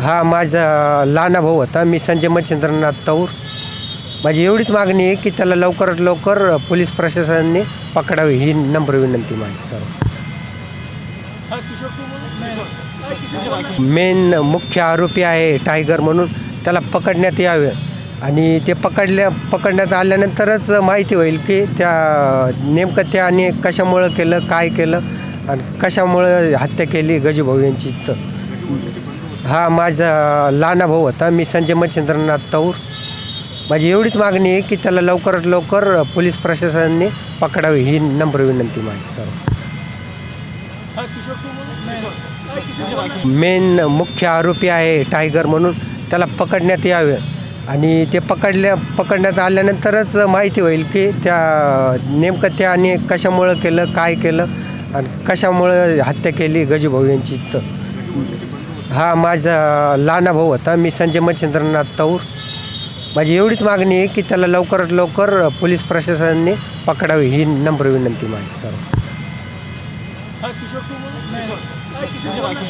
हा माझा लहाना भाऊ होता. मी संजय मच्छिंद्रनाथ तौर. माझी एवढीच मागणी आहे की त्याला लवकरात लवकर पोलीस प्रशासनाने पकडावी. ही नम्र विनंती माझी सर्व. मेन मुख्य आरोपी आहे टायगर म्हणून. त्याला पकडण्यात यावे. आणि ते पकडल्या पकडण्यात आल्यानंतरच माहिती होईल की त्या नेमकं त्याने कशामुळं केलं काय केलं आणि कशामुळं हत्या केली गजूभाऊ यांची तर हा माझा लहाना भाऊ होता. मी संजय मच्छिंद्रनाथ तौर. माझी एवढीच मागणी आहे की त्याला लवकरात लवकर पोलीस प्रशासनाने पकडावी ही नम्र विनंती माझी सर्व मेन मुख्य आरोपी आहे टायगर म्हणून. त्याला पकडण्यात यावे. आणि ते पकडल्या पकडण्यात आल्यानंतरच माहिती होईल की त्या नेमकं त्याने कशामुळं केलं काय केलं आणि कशामुळं हत्या केली गजूभाऊ यांची तर हा माझा लहाना भाऊ होता. मी संजय मच्छिंद्रनाथ तौर. माझी एवढीच मागणी आहे की त्याला लवकरात लवकर पोलीस प्रशासनाने पकडावे. ही नम्र विनंती माझी सर्व